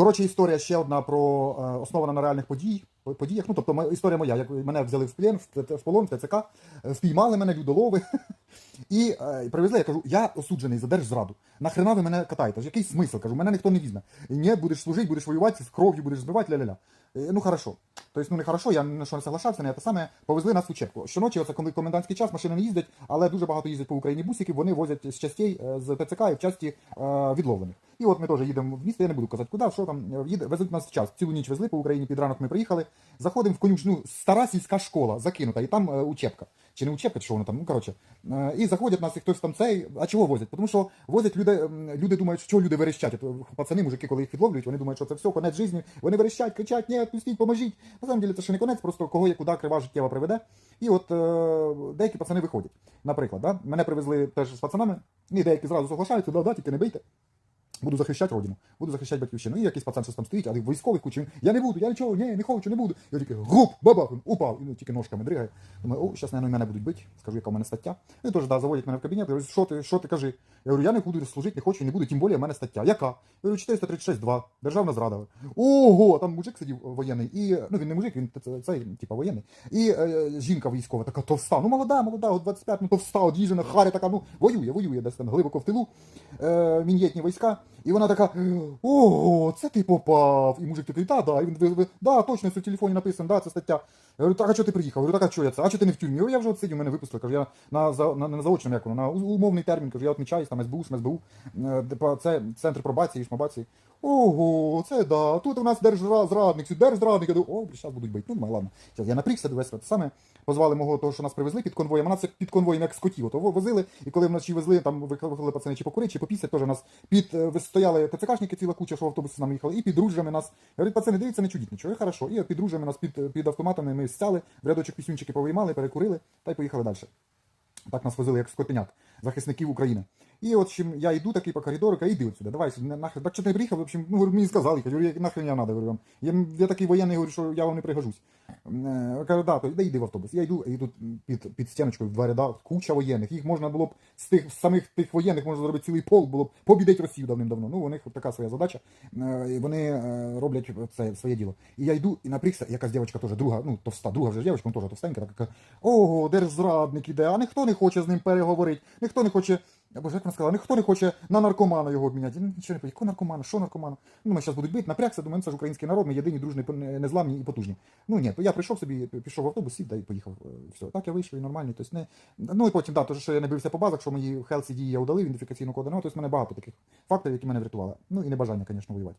Коротше, історія ще одна про е, основана на реальних подій, подіях. Ну, тобто, історія моя, як мене взяли в плен, в, полон, в ТЦК, спіймали впіймали мене людолови і е, привезли. Я кажу, я осуджений за держзраду. Нахрена ви мене катаєте? Який смисл? Кажу, мене ніхто не візьме. Ні, будеш служити, будеш воювати, з кров'ю будеш збивати, ля-ля-ля. Е, Ну хорошо. Тобто, ну нехорошо, я на що не соглашався, не те саме. Повезли нас у Чепку. Щоночі, оце коли комендантський час, машини не їздять, але дуже багато їздять по Україні бусиків, вони возять з частей е, з ТЦК і в часті е, відловлених. І от ми теж їдемо в місто, я не буду казати, куди, що там е, їде, везуть нас в час. Цілу ніч везли по Україні, під ранок ми приїхали. Заходимо в конюшню, стара сільська школа закинута, і там учебка. Чи не учебка, чи що воно там, ну коротше. Е, і заходять нас, і хтось там цей. А чого возять? Тому що возять люди, люди думають, що люди верещать. Е, пацани, мужики, коли їх відловлюють, вони думають, що це все, конець житті. Вони верещать, кричать, ні, пустіть, поможіть. На самом деле це ще не конець, просто кого є куди крива життєва приведе. І от е, деякі пацани виходять. Наприклад, да? мене привезли теж з пацанами, і деякі зразу соглашаються, да, да, тільки не бийте. Буду захищати родину, буду захищати батьківщину. І якийсь пацан щось там стоїть, але військовий куча. Я не буду, я нічого, ні, не хочу, не буду. Я тільки гуп, бабах, упав, і ну, тільки ножками дригає. Думаю, о, зараз, мабуть, мене будуть бити. Скажу, яка в мене стаття. І теж да, заводять мене в кабінет. Говорю, що ти, що ти кажи? Я говорю, я не буду служити, не хочу, не буду, тим більше в мене стаття. Яка? Я говорю, 436.2, державна зрада. Ого, там мужик сидів воєнний, і ну він не мужик, він цей, типа воєнний. І е, жінка військова, така товста. Ну молода, молода, от 25, ну товста, от їжена, харя така, ну воює, воює десь там глибоко в тилу. Е, війська. І вона така: Ого, це ти попав. І мужик такий, да, да. І він да, точно, це в телефоні написано, да, це стаття. Я говорю, так, а чого ти приїхав? Я говорю, так, а чого я це? А чого ти не в тюрмі? Я говорю, я вже от сидів, мене випустили. Кажу, я на, за, на, на заочному, як на умовний термін, кажу, я відмічаюсь, там СБУ, СБУ, е, це центр пробації, шмабації. Ого, це да. Тут у нас держзрадник, сюди держзрадник. Я думаю, о, зараз будуть бити. Ну, думаю, ладно. Зараз я напрягся, весь те саме. Позвали мого того, що нас привезли під конвоєм. А нас під конвоєм, як скотів. Ото возили, і коли вночі везли, там виходили пацани чи покурити, чи попісять, теж нас під е, стояли ТЦКшники, ціла куча, що в автобусі з нами їхали, і під дружжями нас. Говорить, пацани, дивіться, не чудіть нічого, і хорошо. І під дружжями нас під, під автоматами ми стяли, в рядочок пісюнчики повиймали, перекурили та й поїхали далі. Так нас возили, як скотенят, захисників України. І от чим я йду такий по коридору, кажу, іди отсюди, давай сюди, нахрен. Так що ти приїхав, в общем, ну, говорю, мені сказали, «Я- нахрен я надо, говорю вам. Я, я такий воєнний, говорю, що я вам не пригожусь. Е, Кажу, да, то йди, йди в автобус. Я йду, і під, під стіночкою в два ряда куча воєнних. Їх можна було б з тих з самих тих воєнних можна зробити цілий полк, було б побідить Росію давним-давно. Ну, у них така своя задача. Е, вони е, роблять це своє діло. І я йду і напрягся, якась дівчинка теж друга, ну товста, друга вже дівчинка, теж товстенька, така ого, держзрадник іде, а ніхто не хоче з ним переговорити, ніхто не хоче. Боже, як вона сказала, ніхто не хоче на наркомана його обміняти. Я нічого не якого наркомана, що наркомана? Ну, ми зараз будуть бити, напрягся, думаю, ну, це ж український народ, ми єдині, дружні, незламні і потужні. Ну ні, я прийшов собі, пішов в автобус, сів, да і поїхав. е, Все. Так я вийшов і нормальний. Тобто не... Ну і потім, да, то, що я не бився по базах, що мої хелсі дії я удалив, ідентифікаційну координату, тобто в мене багато таких факторів, які мене врятували. Ну і небажання, звісно, воювати.